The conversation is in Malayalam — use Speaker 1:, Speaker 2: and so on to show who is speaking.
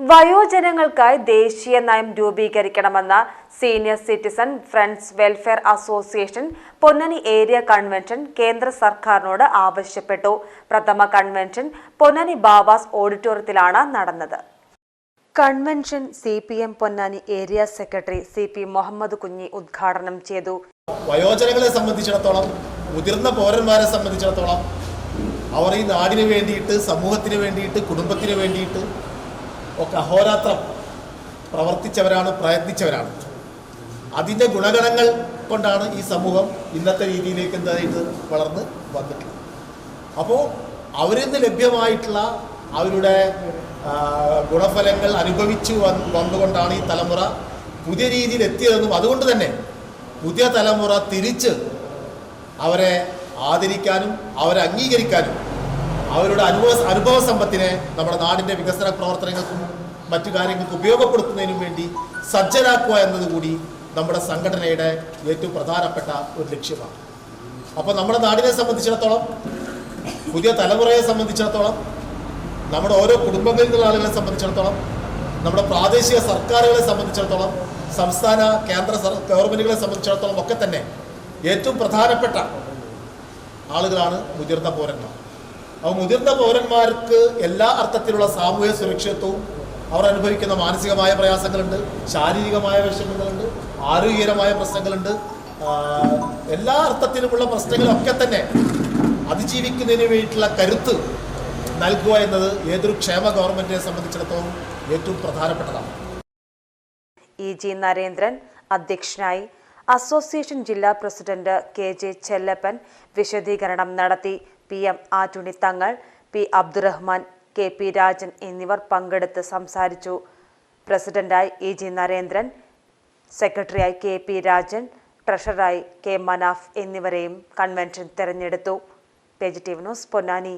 Speaker 1: വയോജനങ്ങൾക്കായി ദേശീയ നയം രൂപീകരിക്കണമെന്ന senior citizen friends welfare association Ponnani area convention കേന്ദ്ര സർക്കാരിനോട് ആവശ്യപ്പെട്ടു. പ്രഥമ കൺവെൻഷൻ പൊന്നണി ബാബാസ് ഓഡിറ്റോറിയത്തിലാണ് നടന്നത്. Convention C P M Ponnani area secretary C P Muhammad Kunhi ഉദ്ഘാടനം ചെയ്തു.
Speaker 2: വയോജനങ്ങളെ സംബന്ധിച്ചിടത്തോളം മുതിർന്ന പൗരന്മാരെ സംബന്ധിച്ചിടത്തോളം അവർ ഈ നാടിന് വേണ്ടിയിട്ട് സമൂഹത്തിന് വേണ്ടിയിട്ട് കുടുംബത്തിന് വേണ്ടിയിട്ട് ഒക്കെ അഹോരാത്രം പ്രവർത്തിച്ചവരാണ് പ്രയത്നിച്ചവരാണ്. അതിന്റെ ഗുണഗണങ്ങൾ കൊണ്ടാണ് ഈ സമൂഹം ഇന്നത്തെ രീതിയിലേക്ക് എന്തായിട്ട് വളർന്ന് വന്നിട്ടുള്ളത്. അപ്പോൾ അവരിൽ നിന്ന് ലഭ്യമായിട്ടുള്ള അവരുടെ ഗുണഫലങ്ങൾ അനുഭവിച്ചു വന്ന് വന്നുകൊണ്ടാണ് ഈ തലമുറ പുതിയ രീതിയിൽ എത്തിയതെന്നും അതുകൊണ്ട് തന്നെ പുതിയ തലമുറ തിരിച്ച് അവരെ ആദരിക്കാനും അവരെ അംഗീകരിക്കാനും അവരുടെ അനുഭവ അനുഭവ സമ്പത്തിനെ നമ്മുടെ നാടിന്റെ വികസന പ്രവർത്തനങ്ങൾക്കും മറ്റു കാര്യങ്ങൾക്കും ഉപയോഗപ്പെടുത്തുന്നതിനും വേണ്ടി സജ്ജരാക്കുക എന്നതുകൂടി നമ്മുടെ സംഘടനയുടെ ഏറ്റവും പ്രധാനപ്പെട്ട ഒരു ലക്ഷ്യമാണ്. അപ്പോൾ നമ്മുടെ നാടിനെ സംബന്ധിച്ചിടത്തോളം പുതിയ തലമുറയെ സംബന്ധിച്ചിടത്തോളം നമ്മുടെ ഓരോ കുടുംബങ്ങളിൽ നിന്നുള്ള ആളുകളെ സംബന്ധിച്ചിടത്തോളം നമ്മുടെ പ്രാദേശിക സർക്കാരുകളെ സംബന്ധിച്ചിടത്തോളം സംസ്ഥാന കേന്ദ്ര ഗവൺമെന്റുകളെ സംബന്ധിച്ചിടത്തോളം ഒക്കെ തന്നെ ഏറ്റവും പ്രധാനപ്പെട്ട ആളുകളാണ് മുതിർന്ന പൗരന്മാർ. അപ്പോൾ മുതിർന്ന പൗരന്മാർക്ക് എല്ലാ അർത്ഥത്തിലുള്ള സാമൂഹ്യ സുരക്ഷിതത്വവും അവർ അനുഭവിക്കുന്ന മാനസികമായ പ്രയാസങ്ങളുണ്ട് ശാരീരികമായ വിഷമങ്ങളുണ്ട് ആരോഗ്യകരമായ പ്രശ്നങ്ങളുണ്ട്. എല്ലാ അർത്ഥത്തിലുമുള്ള പ്രശ്നങ്ങളൊക്കെ തന്നെ അതിജീവിക്കുന്നതിന് വേണ്ടിയിട്ടുള്ള കരുത്ത് നൽകുക എന്നത് ഏതൊരു ക്ഷേമ ഗവൺമെന്റിനെ സംബന്ധിച്ചിടത്തോളം ഏറ്റവും പ്രധാനപ്പെട്ടതാണ്.
Speaker 1: ഇ ജി നരേന്ദ്രൻ അധ്യക്ഷനായി അസോസിയേഷൻ ജില്ലാ പ്രസിഡന്റ് കെ ജെ ചെല്ലപ്പൻ വിശദീകരണം നടത്തി. P M Attuni Thangal P Abdurahman K P Rajan എന്നിവർ പങ്കെടുത്ത് സംസാരിച്ചു. പ്രസിഡന്റായി ഇ ജി നരേന്ദ്രൻ സെക്രട്ടറിയായി കെ പി രാജൻ ട്രഷററായി കെ മനാഫ് എന്നിവരെയും കൺവെൻഷൻ തെരഞ്ഞെടുത്തു. Positive news Ponnani.